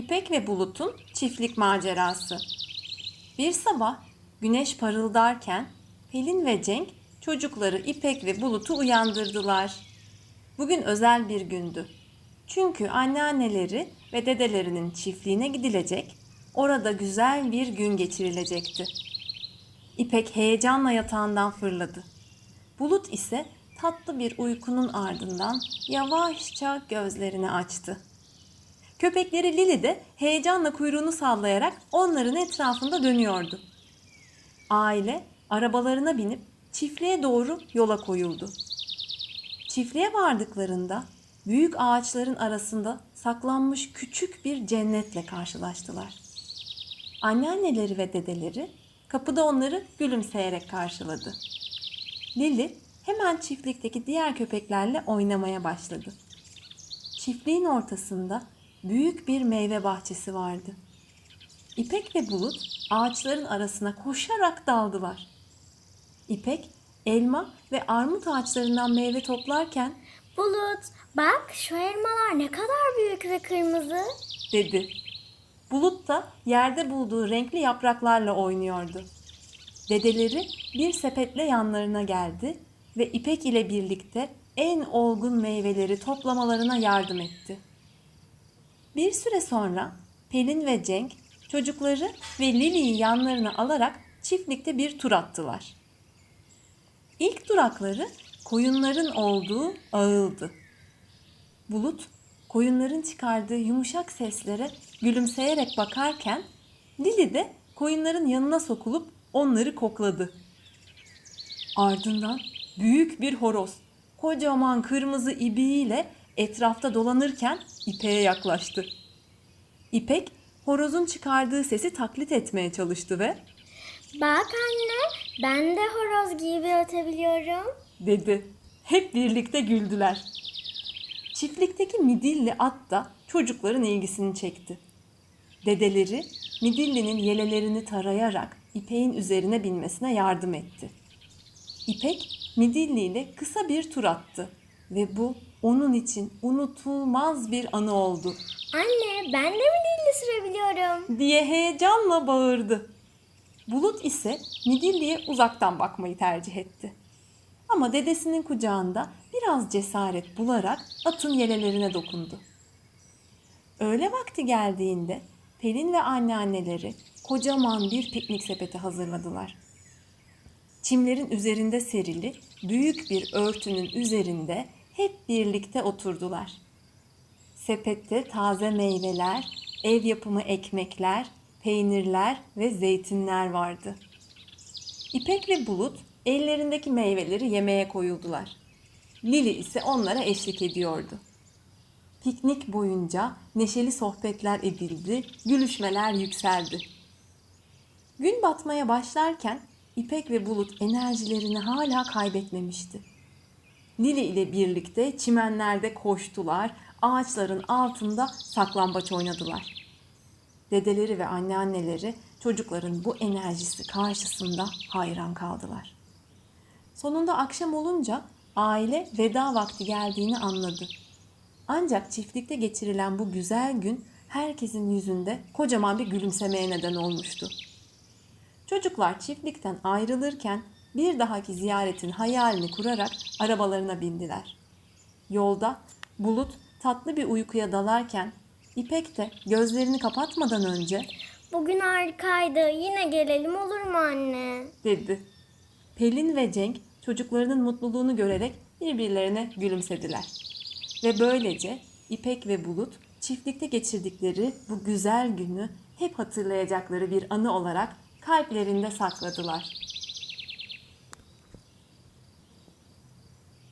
İpek ve Bulut'un çiftlik macerası. Bir sabah güneş parıldarken Pelin ve Cenk çocukları İpek ve Bulut'u uyandırdılar. Bugün özel bir gündü. Çünkü anneanneleri ve dedelerinin çiftliğine gidilecek, orada güzel bir gün geçirilecekti. İpek heyecanla yatağından fırladı. Bulut ise tatlı bir uykunun ardından yavaşça gözlerini açtı. Köpekleri Lili de heyecanla kuyruğunu sallayarak onların etrafında dönüyordu. Aile arabalarına binip çiftliğe doğru yola koyuldu. Çiftliğe vardıklarında büyük ağaçların arasında saklanmış küçük bir cennetle karşılaştılar. Anneanneleri ve dedeleri kapıda onları gülümseyerek karşıladı. Lili hemen çiftlikteki diğer köpeklerle oynamaya başladı. Çiftliğin ortasında büyük bir meyve bahçesi vardı. İpek ve Bulut ağaçların arasına koşarak daldılar. İpek elma ve armut ağaçlarından meyve toplarken Bulut, bak şu elmalar ne kadar büyük ve kırmızı. dedi. Bulut da yerde bulduğu renkli yapraklarla oynuyordu. Dedeleri bir sepetle yanlarına geldi ve İpek ile birlikte en olgun meyveleri toplamalarına yardım etti. Bir süre sonra Pelin ve Cenk çocukları ve Lili'yi yanlarına alarak çiftlikte bir tur attılar. İlk durakları koyunların olduğu ağıldı. Bulut koyunların çıkardığı yumuşak seslere gülümseyerek bakarken Lili de koyunların yanına sokulup onları kokladı. Ardından büyük bir horoz kocaman kırmızı ibiğiyle etrafta dolanırken İpek'e yaklaştı. İpek horozun çıkardığı sesi taklit etmeye çalıştı ve Bak anne, ben de horoz gibi ötebiliyorum. dedi. Hep birlikte güldüler. Çiftlikteki midilli at da çocukların ilgisini çekti. Dedeleri midillinin yelelerini tarayarak İpek'in üzerine binmesine yardım etti. İpek midilli ile kısa bir tur attı ve bu onun için unutulmaz bir anı oldu Anne, ben de mi dilli sürebiliyorum? diye heyecanla bağırdı. Bulut ise Midilli'ye uzaktan bakmayı tercih etti. Ama dedesinin kucağında biraz cesaret bularak atın yelelerine dokundu. Öğle vakti geldiğinde Pelin ve anneanneleri kocaman bir piknik sepeti hazırladılar. Çimlerin üzerinde serili büyük bir örtünün üzerinde hep birlikte oturdular. Sepette taze meyveler, ev yapımı ekmekler, peynirler ve zeytinler vardı. İpek ve Bulut ellerindeki meyveleri yemeye koyuldular. Lili ise onlara eşlik ediyordu. Piknik boyunca neşeli sohbetler edildi, gülüşmeler yükseldi. Gün batmaya başlarken İpek ve Bulut enerjilerini hala kaybetmemişti. Lili ile birlikte çimenlerde koştular, ağaçların altında saklambaç oynadılar. Dedeleri ve anneanneleri çocukların bu enerjisi karşısında hayran kaldılar. Sonunda akşam olunca aile veda vakti geldiğini anladı. Ancak çiftlikte geçirilen bu güzel gün herkesin yüzünde kocaman bir gülümsemeye neden olmuştu. Çocuklar çiftlikten ayrılırken bir dahaki ziyaretin hayalini kurarak arabalarına bindiler. Yolda Bulut tatlı bir uykuya dalarken İpek de gözlerini kapatmadan önce Bugün harikaydı. Yine gelelim olur mu anne? dedi. Pelin ve Cenk çocuklarının mutluluğunu görerek birbirlerine gülümsediler. Ve böylece İpek ve Bulut çiftlikte geçirdikleri bu güzel günü hep hatırlayacakları bir anı olarak kalplerinde sakladılar.